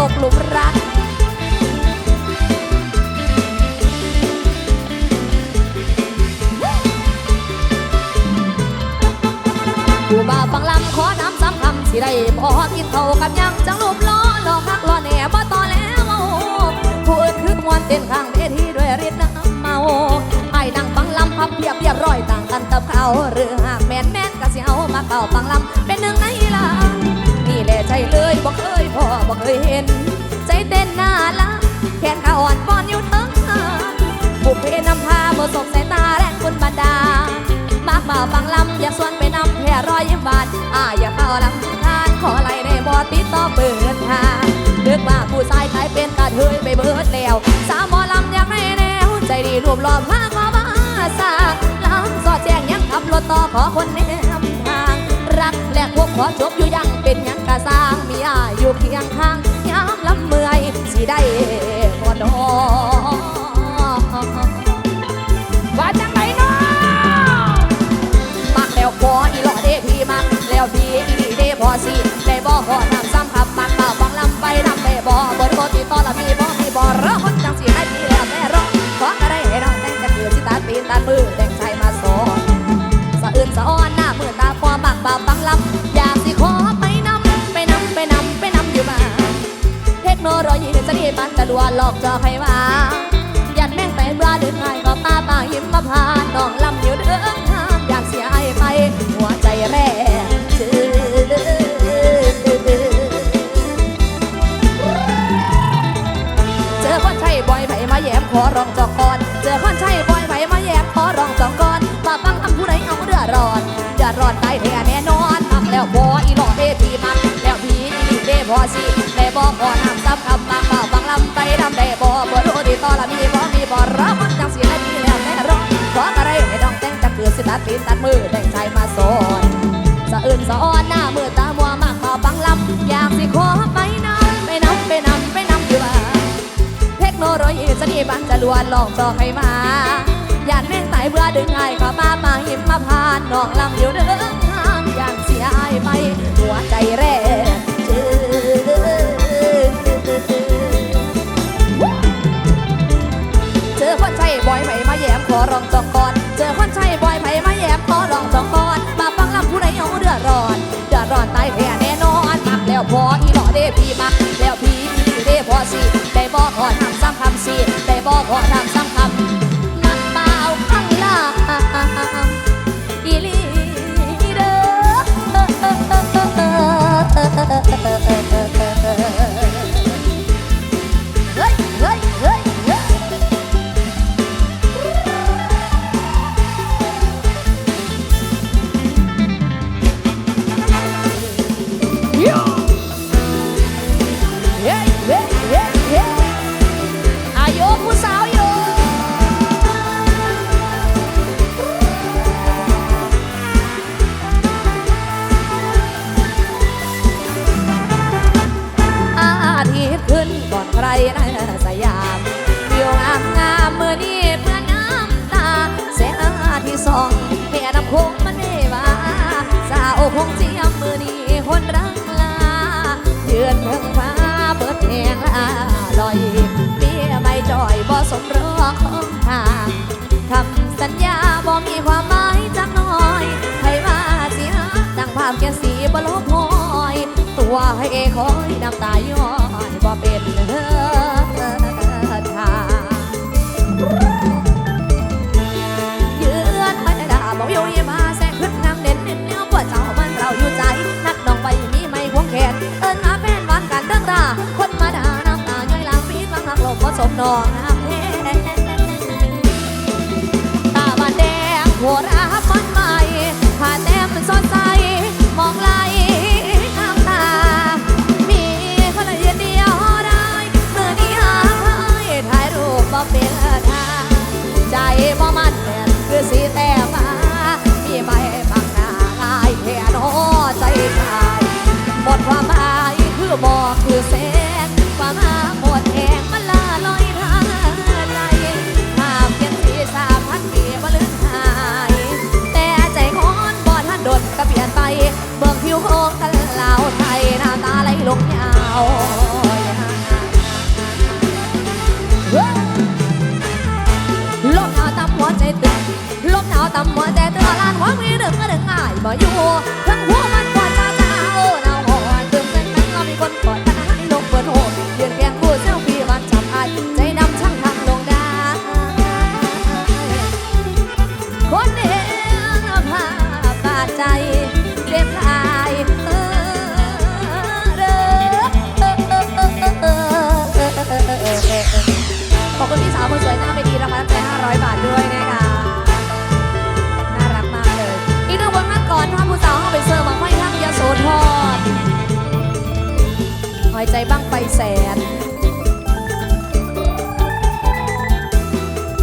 ตกหลุมรัก ผู้บ่าวฟังลำขอน้ำซ้ำคำสิได้พอกินเขากับยังจังรูปล้อหลอกคักล้อแหน่บ่ต่อแล้วผู้อื่นคือมวนเต้นข้างเวทีด้วยฤทธิ์น้ำเมาไอ้นั่งฟังลำพับเพียบเรียบร้อยต่างกันกับเขาหรือหากแม่นแม่นก็สิเอามาเก่าฟังลำเป็นหนึ่ง แหละใจเลยบ่เคยพอบ่เคยเห็น ใจเต้นหน้าละแขนขาอ่อนป้อนอยู่ทั้งหานบุพเพนำพาบ่สบสายตาและคุณบรรดามากบ่าฟังลำอยากสวนไปนำแค่รอยยิ้มบานอ่าอยากเข้าลำทานขอไล่ได้บ่ติดต่อเปิดทางเลือกว่าผู้ชายขายเป็นกระเทยไปเบิดแล้วสาวหมอลำอยากได้แนวใจดีรวบรวมพาขอมาสร้างลำสอดแจ้งยังขับรถต่อขอคนแนำทาง รักแลกพบขอจบอยู่ยัง เป็นหยังกะสร้างมีอาอยู่เคียงข้างยามลำเมื่อยสิได้บ่ดอว่าจังไหนเนาะมักแล้วพออีหล่อเด้พี่มักแล้วพี่อีเด้พอสิได้บ่ขอทำซ้ำครับมักบ่าวฟังลำไปนำได้บ่เบิดโคติดต่อละมีบ่มีบ่รอคนจังสิให้พี่แล้วแม่รอขอก็ได้ให้น้องแต่งจะเกิดสิตาตีนตามือแต่งใจมาสอนสะอื่นสะอ้อนหน้ามือตาพอมักบ่าวฟังลำ นำไปนำอยู่มา เทคโนโลยีจะดีมันจะลวนหลอกจอกให้มายันแม่งไปปลาเดินไงก็ป้าป้าหิมมาพาน้องลำอยู่เดินทางอยากเสียไอไป หัวใจแร่ชื่เจอคนใช่บ่อยไผมาแย้มขอร้องจอกก่อน สิได้บอกขอน้ำซ้ำคำมักเป่าฟังลำไปดำได้บ่บ่รู้ดีต่อละมีบ่มีบ่รับมันจังสิให้พี่แล้วแม่ร้องขออะไรให้น้องแต่งจะเกิดสิตัดตีนตัดมือแต่งใจมาสอนสะอื่นสะอ้อนหน้ามือตามัวมากเป่าฟังลำอยากสิขอไปน้ำไปน้ำไปน้ำไปน้ำอยู่ว่าเทคโนโลยีจะดีบันจะลวนหลอกจอกให้มาอยานแม่งตายเบื่อดึงไอ้ข้ามามาหิมมาพานน้องลำอยู่เดินทางอยากเสียไอ้ไปหัวใจแร่ชื่ มา 什么哟 ตั้งไปแสน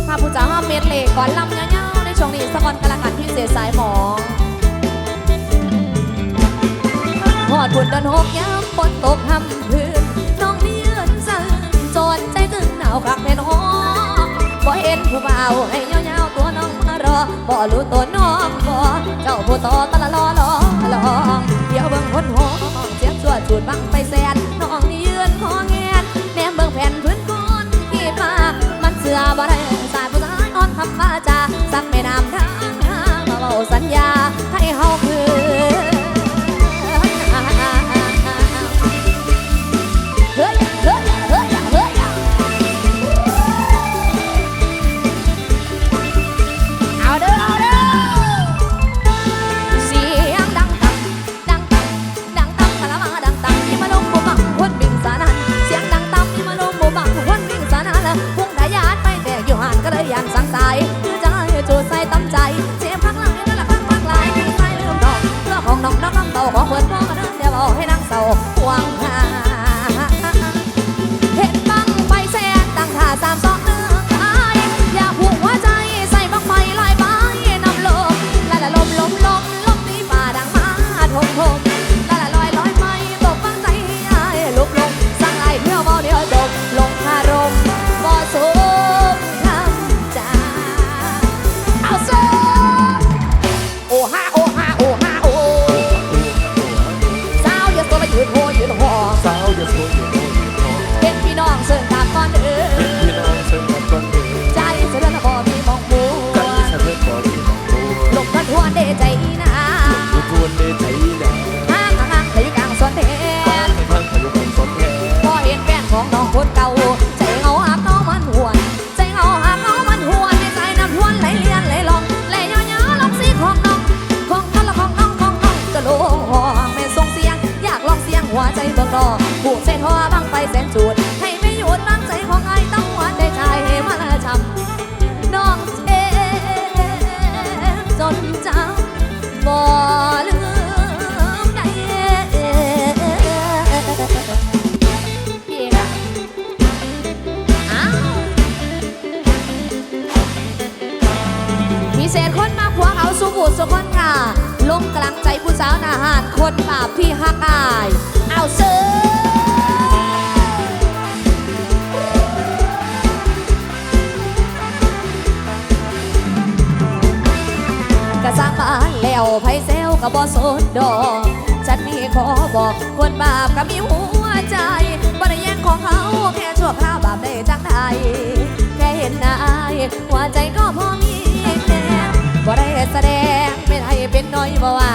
ข้าพุทธาห้าเมตรเลก่อนลำเงี้ยวในช่วงนี้สะกอนกระกันพิเสศษสายหมองหอดบุญดันหกย้ำฝนตกทำพื้นน้องเนียนสั่นจนใจตึงหนาวคักแผ่นอบ่เห็นผู้เบาให้เงาวตัวน้องมารอบ่รู้ตัวน้องบ่เจ้าผู้ต่อตะละลอลอลองเดี๋ยวเบิ่งคนหอเสียบสวดจูดบังไปแสนน้อง อบ่ได้สายผู้ชายนอนทำมาจากสักไม่นำทางมาบอกสัญญา เศษคนมาพวาเขาสุกุสุคนค่าลงกลางใจผู้สาวนาหารคนบาปพี่ฮักอาย เอาซื้อสร้างาแล้วไผเซลกับบอสนดอกฉันนี่ขอบอกคนบาปกับมีหัวใจบริแย่งของเขาแค่ชั่วคราวบาปได้จังไดแค่เห็นนายหัวใจก็พอมี บ่ได้แสดงไม่ได้เป็นน้อยบ่ว่า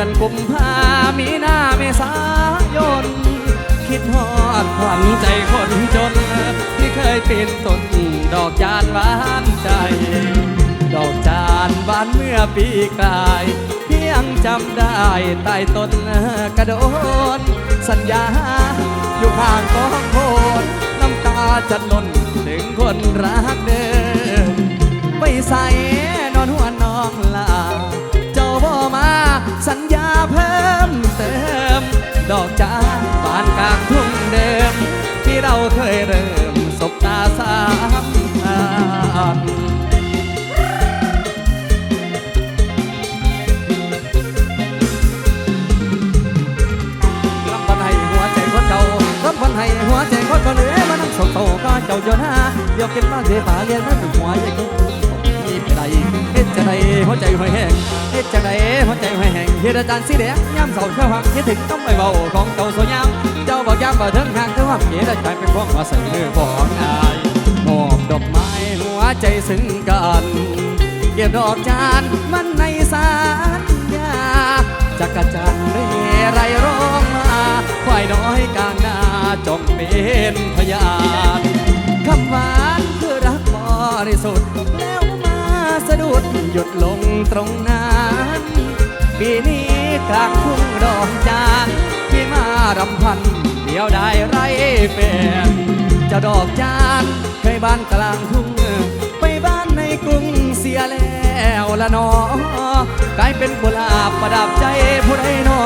อนกุมภามีหน้าเมษายน คิดฮอดขวัญใจคนจน ที่เคยเป็นต้นดอกจานหวานใจ ดอกจานบานเมื่อปีกลายเพียงจำได้ใต้ต้นกระโดนสัญญาอยู่ข้างกองโคนน้ำตาจะหล่นถึงคนรักเดิมไปใส่ สัญญาเพิ่มเติม ดอกจานบานกลางทุ่งเดิม ที่เราเคยเริ่มสบตาสามพันลำพันให้หัวใจคนเก่าลำพันให้หัวใจคนคนเหลือมานั่งสกโตก็เจ้าโยนหาเดี๋ยวก็บมาเสียตาเรียนมาถึงหัวใจค หัวใจหอยแห้งเฮ็ดจะไดหัวใจหอยแห้งเฮ็ดอาจารย์สีแดงย้ำเสาเชื่อหักคิดถึงต้องไปเบาของเจ้าสวยงามเจ้าบอกย้ำบ่ถึงห่างถึงหักเฮ็ดใจเป็นพวงมาใส่มือของนายมอบดอกไม้หัวใจซึ้งกันเก็บดอกจานมันในสารยาจักรจันเรไรร้องมาควายน้อยกลางนาจงเป็นพยานคำหวานคือรักบริสุทธิ์ สะดุดหยุดลงตรงนั้นปีนี้กลางทุ่งดอกจานที่มารำพันเดียวได้ไรแฟนจ้าดอกจานเคยบ้านกลางทุ่ง ไปบ้านในกรุงเสียแล้วละนอกลายเป็นกุหลาบประดับใจผู้ใดนอ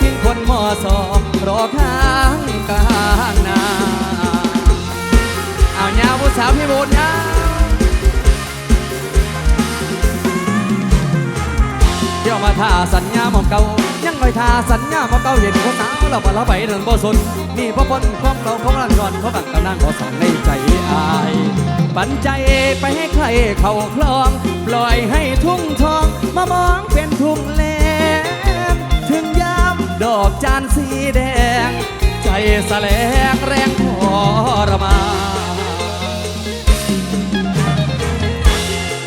ทิ้งคนมอสอบรอข้างกลางนาเอาเงาผู้สาวพี่บุญนะ ที่ยวมาท่าสัญญาหมองเก่ายังไม่ท่าสัญญาหมองเก่าเห็นคนสาวเราบ่เราไปเดินบ่สนนี่พ่อพนของเราของรันก่อนเขาบักกำนังขอสั่งในใจอายปันใจไปให้ใครเข้าคลอง ปล่อยให้ทุ่งทองมามองเป็นทุ่งแลงถึงยามดอกจานสีแดง ใจแสลงแรงทรมาน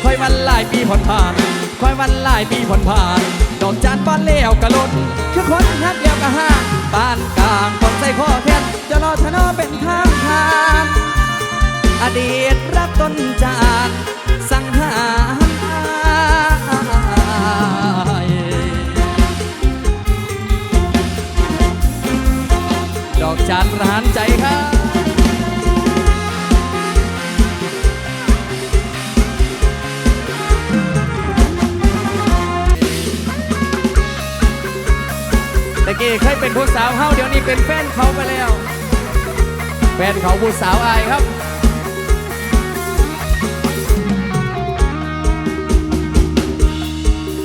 คอยวันหลายปีผ่อนผ่าน คอยวันหลายปีผ่อนผ่านดอกจานป้อนเลี้ยวกะลนคือคนฮักเดียวกะห้าบ้านกลางคนใส่ข้อแทนจะรอทะนอเป็นทางทางอดีตรักต้นจาน เป็นผู้สาวเฮาเดี๋ยวนี้เป็นแฟนเขาไปแล้ว แฟนเขาผู้สาวอายครับ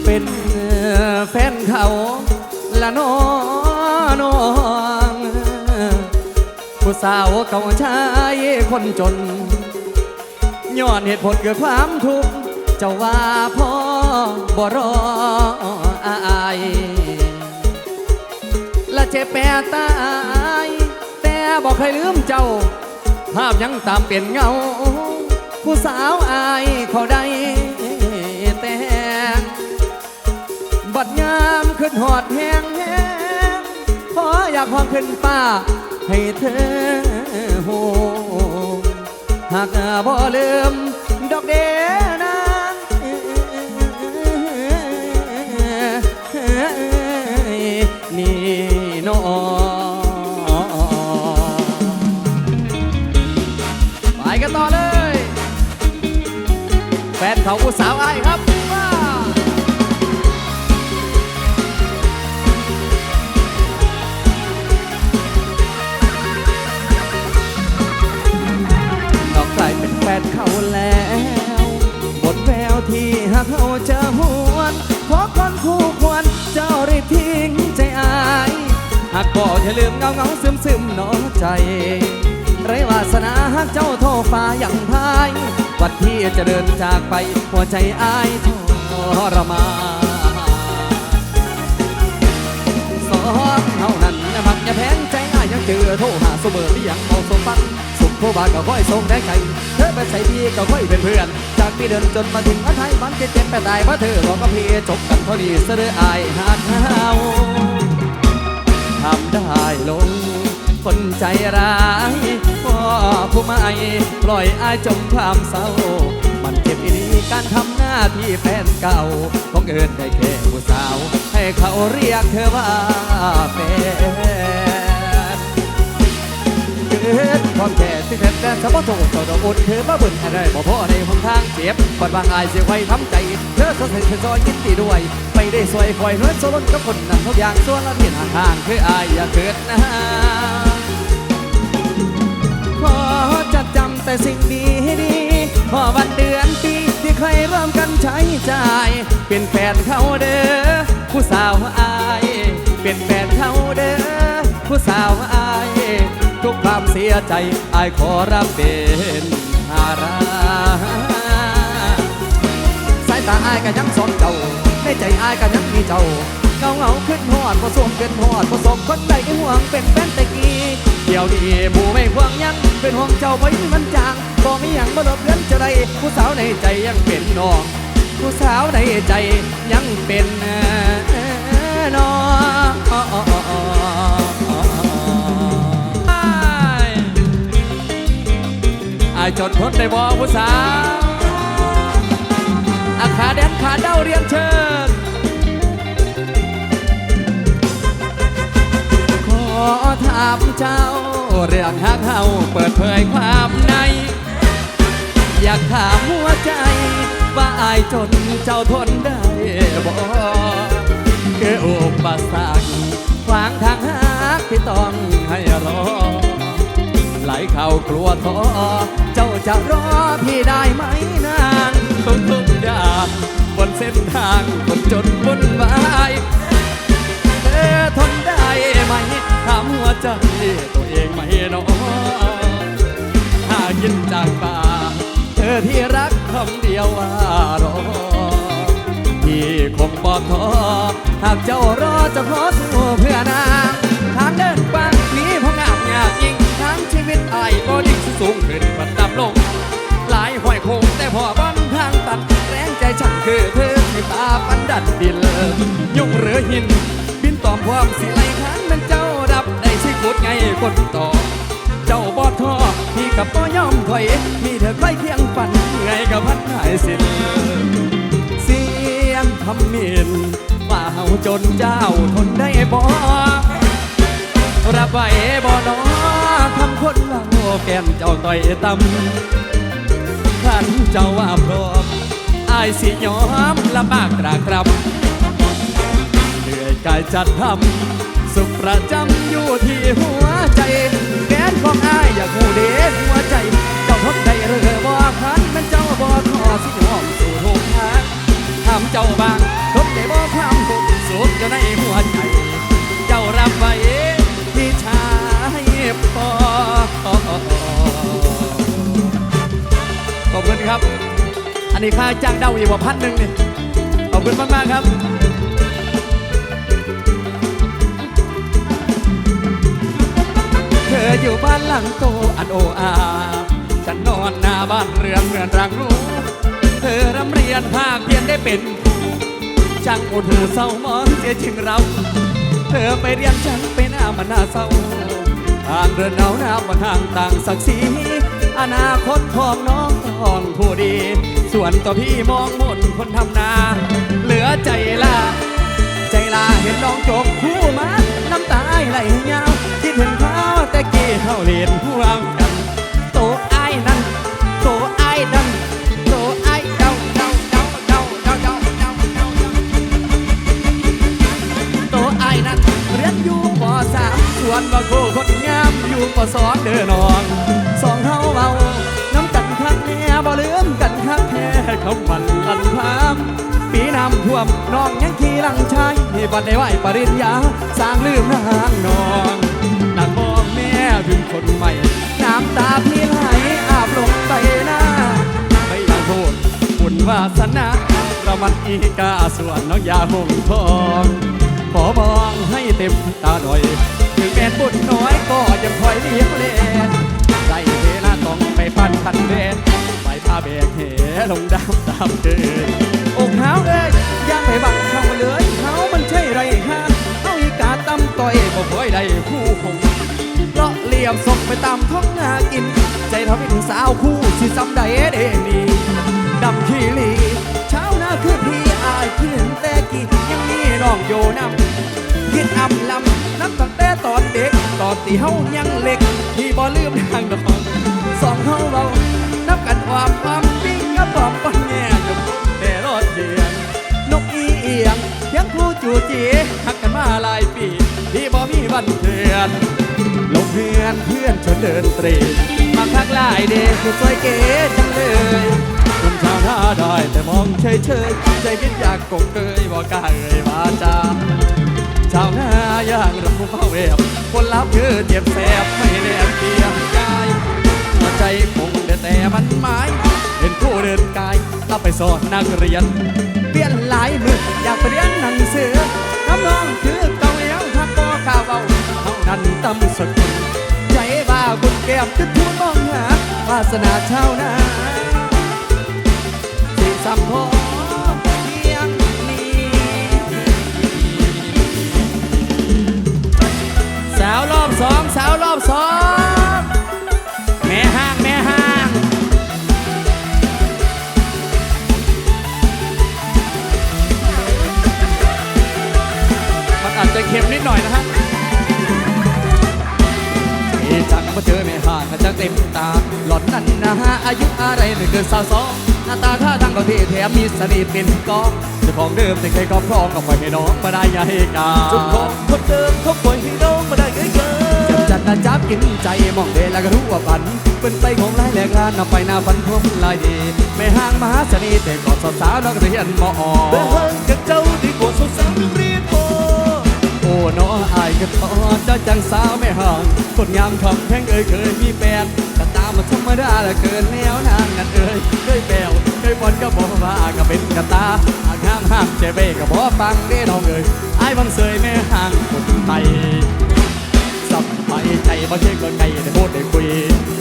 เป็นแฟนเขาละน้อนองผู้สาวเก่าชายคนจนย้อนเหตุผลเกิดความทุกข์เจ้าว่าพ่อบ่รออาย เจ็บแปรตายแต่บอกเคยลืมเจ้า ภาพยังตามเปลี่ยนเงา ผู้สาวอายเขาได้แต่บัดยามขึ้นหอดแหงแหงขออยากห้องขึ้นป้า ให้เธอโหหากบ่ลืมดอกเด เขาผู้สาวไอ้ายครับว้อกกลายเป็นแฟนเขาแล้วหมดแววที่หากเขาจะหวนคู่ควรเจ้าได้ทิ้งใจอายหากบ่อย่าลืมเงาเงาซึมซึมน้อใจ ไรวาสนาหากเจ้าโทษฟ้าอย่างพาย วันที่จะเดินจากไปหัวใจอายทรมานสองเท่านั้นนะพักอย่าแพงใจอ้ายยังเจอโทรหาเสมอที่ยังเอาสมฟังสุขโทรบาก็ค่อยส่งแรงใจเธอไปใส่พี่ก็ค่อยเป็นเพื่อน จากที่เดินจนมาถึงมาไทยมันเจ็บเจ็บไปตายเพราะเธอบอกกับพี่จบกันพอดีเสดออายหาดเฮาทำได้ลง คนใจร้ายพ่อผู้ไม่ปล่อยอายจมความเศร้า มันเจ็บอีดีการทำหน้าที่แฟนเก่าของเอินได้แค่ผู้สาว ให้เขาเรียกเธอว่าแฟนเกิดความแก่ที่แท้แต่สมบูรณ์ตัวดอกอุดเธอมาบ่นอะไรบ่พอในหนทางเจ็บก่อนบางอายเสียไว้ทำใจ เธอสดใสเธอซอยยินดีด้วยไม่ได้สวยคอยเฮือนโซลนกับคนนั้นทุกอย่างส่วนละเพียนห่างๆคืออายอย่าเกิดนะ แต่สิ่งดีดีพอวันเดือนปีที่เคยร่วมกันใช้จ่าย เป็นแฟนเขาเด้อผู้สาวอาย เป็นแฟนเขาเด้อผู้สาวอาย ทุกความเสียใจอายขอรับเป็นภาระสายตาอายก็ยังสอนเจ้าในใจอายก็ยังมีเจ้าเงาเงาขึ้นหอดผสมขึ้นหอดผสมคนใดห่วงเป็นแฟนตะกี้ เดี๋ยวนี้ผู้ไม่ห่วงยังเป็นห่วงเจ้าไว้มันจางบ่มีหยังบ่ลบเลือนจะได้ผู้สาวในใจยังเป็นน้องผู้สาวในใจยังเป็นน้องอจดทนได้บ่ผู้สาวอาขาแดนขาเด้าเรียนเชิญ ถามเจ้า เรื่องฮักเฮาเปิดเผยความใน อยากถามหัวใจ ว่าอายจนเจ้าทนได้บ่คืออุปสรรคขวางทางฮักที่ต้องให้รอ ไหลเข้ากลัวท้อเจ้าจะรอพี่ได้ไหมนางทุกทุกๆอย่าบนเส้นทางคนจนวุ่นวาย ทนได้ไหมถามหัวใจตัวเองไหมเนาะถ้ายินจากปากเธอที่รักคำเดียวว่ารอพี่คงบอกท้อหากเจ้ารอจะขอสู้เพื่อนางทางเดินกว้างมีพงามยากยิ่งทางชีวิตไอ้ายบ่ดิ่งสูงขึ้นปัดต่ำลง หลายห้อยคงแต่พอบนทางตันแรงใจฉันคือเธอที่ตาปันดันดินยุ่งเหรือหิน ตอมความสิไหลค้างมันเจ้ารับได้สิกดไงคนต่อ เจ้าบอท่อพี่กับบ่ยอมถอยมีเธอใกล้เคียงฝันไงกับพันหายสิ้นเสียงคำมินว่าเฮาจนเจ้าทนได้บ่รับไหวบ่นอคำคนเล่าแก้มเจ้าต่อยตำขันเจ้าว่าพร้อมอายสิยอมลำบากตรากตรำ กายจัดทำสุขประจำอยู่ที่หัวใจแกนของอายอยากหูเด็กหัวใจ เจ้าทนได้หรือบ่คันมันเจ้าบ่ทอสิยอมสู่ทุกทางทำเจ้าบางทนได้บ่ความทุกข์สุขอยู่ในหัวใจ เจ้ารับไว้พี่ชายปอขอบคุณครับ อันนี้ค่าจ้างเดาอีกว่าพันหนึ่งนี่ขอบคุณมากๆครับ ออยู่บ้านหลังโตอันโออาฉันนอนหน้าบ้านเรือนเรือนรังรู้เธอรำเรียนภาคเพียนได้เป็นช่างอุดหูเศร้ามองเสียจริงเราเธอไปเรียนฉันไปหน้ามันหน่าเศร้าทางเดินหนาวหน้ามาทางต่างศักดิ์ศรีอนาคตของน้องต้องผู้ดี ส่วนตัวพี่มองหมนคนทำนา เหลือใจลา ใจลาเห็นน้องจบคู่มาน้ำ ตายไหลยาวคิดถึงเขาแต่กี้เขาเรียนห่วงกันโตไอ้ายนั่นโตไอ้ายนั่นโตไอ้ายเจ้าเจ้าเจ้าเจ้าเจ้าเจ้าเจ้าเจ้าโตไอ้ายนั่นเรียนอยู่ปสามส่วนว่าโคคนงามอยู่ปสองเด้อน้องสองเฮาเบาน้ำกันคักแน่บ่ลืมกันคักแท้เขามัน ท่วมน้องยังขี่ลังชายที่บัดได้ไหวปริญญา สร้างลืมนางนองนักมองแม่ถึงคนใหม่ น้ำตาพี่ไหลอาบลงไปหน้า ไม่อยากโทษบุญวาสนาประมันอีกาส่วนน้องยาหงทองขอมองให้เต็มตาหน่อย ถึงแม่บุญน้อยก็ยังคอยเลี้ยงเล่นใจเทน่าต้องไปปั้นพันเดนไปพาแบกเหลงดำตามเธออกหาวเลย ไปบังเขาเลยเขามันใช่ไรฮะเอาอีกาตำต่อยบ่ค่ยได้คู่หงเลาะเหลี่ยมส่งไปตามท้องนากิน ใจทำให้ถึงสาวคู่ที่จำได้เด่นีดำขี้ลีเช้าน้าคือพี่อายเพี่อนแต่กี่ยังมีน้องโยนำยินอำลำน้ำตั้งแต่ตอนเด็กตอนตีเฮายังเล็กพี่บ่ลืมทางดอกสองเฮาเรานับกันความความปิ้งกับบอกปันแง่จนแต่รอดเดียน เอียงเพียงครูจูจีหักกันมาหลายปีที่บ่มีวันเดือนลงเพื่อนเพื่อนชวนเดินตรีมาพักหลายเดชสวยเก๋จังเลยคุชาวท่าได้แต่มองเฉยเฉยใจคิดอยากกบเกยบอกกล้าเอ่ยวาจาชาวนาอย่างรับผู้เข้าเอบคนรับคือเจ็บแสบไม่แน่เกียมกายใจคงแต่แต่มันหมายเห็นคู่เดินกาย ไปสอนนักเรียนเปลี่ยนหลายมืออยากเรียนหนังสือน้ำนองคือเก่าเล้วทักก็กล่าวเบาเท่านั้นตำสกุลใจบ่าบุญแก้มจะทูลมองหาวาสนาเช่านาสิ่งสำคัญสาวรอบสองสาวรอบสอง เค็มนิดหน่อยนะฮะอีจังมาเจอไม่ห่างกันจังเต็มตา หลอนนั่นนะฮะอายุอะไรหนึ่งเกินสาวสองหน้าตาท่าทางก็ที่แถมมีสนิทเป็นกองเจ้ของเดิมแต่เคยครอบครองก็ปล่อยให้น้องมาได้ยังไงกันจุดของคนเดิมเขาปล่อยให้น้องมาได้ไงกันจัดนะจับกินใจมองเดล้ก็รู้ว่าฝัน เป็นไปของหลยแหลกลานนำไปหน้าฝันพวกลายดีไม่ห่างมหาเสน่ห์แต่ก่อนสาวๆน้องเรียนมอแม่ห่าง ก็ต่อจ้าจังสาวไม่ห่างคนงามคำแพงเอ่ยเคยมีแปดแต่ตามมาธรรมดาละเกินแนวนานนั่นเอ่ยเคยแปลวเคยบอลก็บอกว่าก็เป็นกระตาหากห้ามห้ามใจเบ้ก็บอกฟังได้น้องเอ่ยไอ้บังเสยไม่ห่างคนไทยสับไปใจบ่เช็คก็ไงได้พูดได้คุย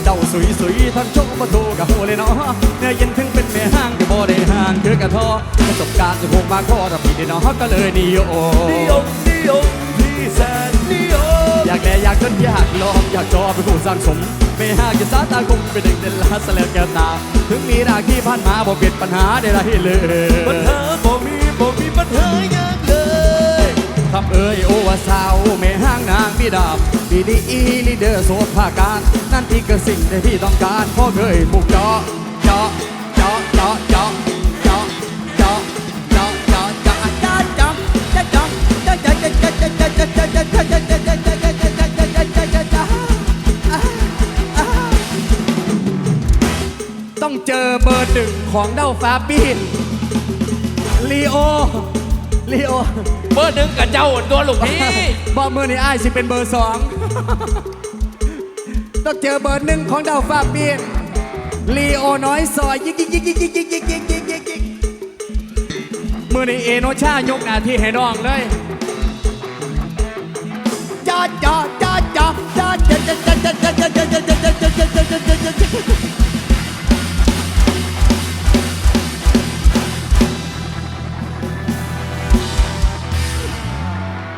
เจ้าสุยสุยทั้งโชคมาะตูกับหัวเลยเนาะเนื้อเย็นถึงเป็นแม่ห่างก็บ่ได้ห่างเจอกระท้อประสบการณ์จะคกมาข้อถ้าผิดเนาะก็เลยนิยมนิยมนิยม แสนนิยมอยากแน่อยากจนอยากลองอยากจอเป็นผู้สร้างสม ไม่หากจะสาตาคงเป็นเด็กเดลาสแลบแกตา ถึงมีรากที่ผ่านมาบ่เปิดปัญหาใดๆเลยปัญหาบอกมีบอกมีปัญหายากเลยทำเอ่ยโอวาสาวไม่ห้างนางมีดาบดีดีอีลีเดอร์โซภาการ นั่นที่กระสิ่งที่พี่ต้องการพ่อเคยผูกเจาะเจาะ ร์หนึ่งของเด้าฟ้าปีนลีโอลีโอเบอร์หนึ่งกับเจ้าตัวลูกพี่บอมือนี่อ้ายสิเป็นเบอร์สองต้องเจอเบอร์หนึ่งของเด้าฟ้าปีนลีโอน้อยซอยยิกยิกยิกยิกยิกยิกยิกยิกยิกยิกยิกมือนี่เอโนชายกหน้าที่ให้น้องเลยจ้าจ้าจ้าจ้าจ้าจ้าจ้าจ้าจ้าจ้าจ้าจ้าจ้าจ้าจ้าจ้าจ้าจ้าจ้า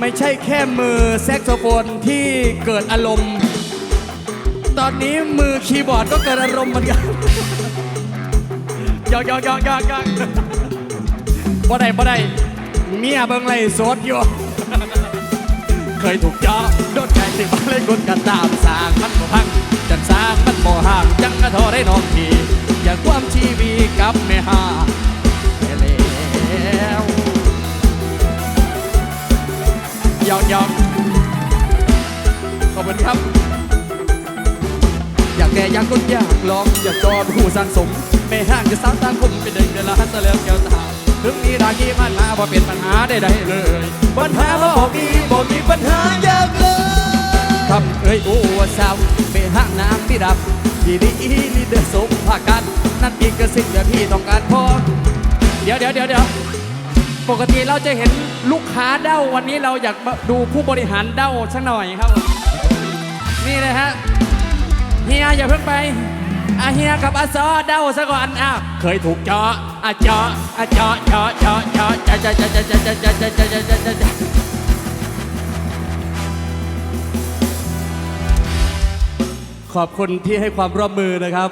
ไม่ใช่แค่มือแซกโซโฟนที่เกิดอารมณ์ ตอนนี้มือคีย์บอร์ดก็เกิดอารมณ์เหมือนกันยอกยอกยอกยอกยอกบ่ได้บ่ได้เมียเบิ่งไล่สดอยู่ เคยถูกเจาะโดนใจสิมาเลยกดกันตามสร้างมันบ่พังจังสร้างมันบ่ห่างจังกระทอได้น้องที อยากความชีวีกับแม่หาแล้ว ยอกยอกขอบคุณครับ อยากแก่อยากกดอยากลอง อยากจอผู้สร้างสมไม่ห่างจะสาวตางคมเป็นเด็กเวลาตะเลียแก้วตาถึงมีรากีมันมาพอเป็นปัญหาได้ได้เลย ปัญหาบ่มีบ่มีปัญหาอยากเลยคำเอ้ยโอ้ว่าสาวไม่ห่างน้ำที่ดับที่ดีนี่เดือดสมภากัน นั่นอีกก็สิ่งที่พี่ต้องการพอเดี๋ยวเดี๋ยวเดี๋ยวเดี๋ยว ปกติเราจะเห็นลูกค้าเด้าวันนี้เราอยากมาดูผู้บริหารเด้าสักหน่อยครับ นี่เลยฮะเฮียอย่าเพิ่งไปอาเฮียกับอาซอเด้าซะก่อนอ้าวเคยถูกเจาะอาเจาะอาเจาะเจาะเจาะเจาะเจาะเจาะเจาะเจาะเจาะเจาะเจาะเจาะเจาะเจาะขอบคุณที่ให้ความร่วมมือนะครับ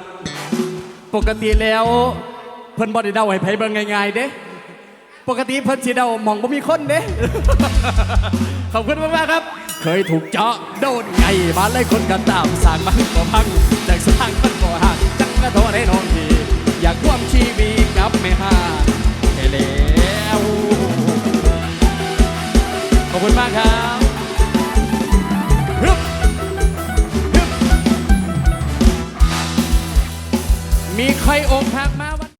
ปกติแล้วเพิ่นบ่ได้เด้าให้ไผเบิ่งง่ายๆเด้ ปกติเพิ่นสิเดาหมองบ่มีคนเด้ ขอบคุณมากๆครับ เคยถูกเจาะโดนไงมาเลยคนกันตามสร้างมันบ่พังจากสร้างมันบ่ห่างจังกระโทษให้น้องทีอยากร่วมชีวิตกับแม่ห้าแค่แล้วขอบคุณมากครับฮึบฮึบมีใครอกหักไหม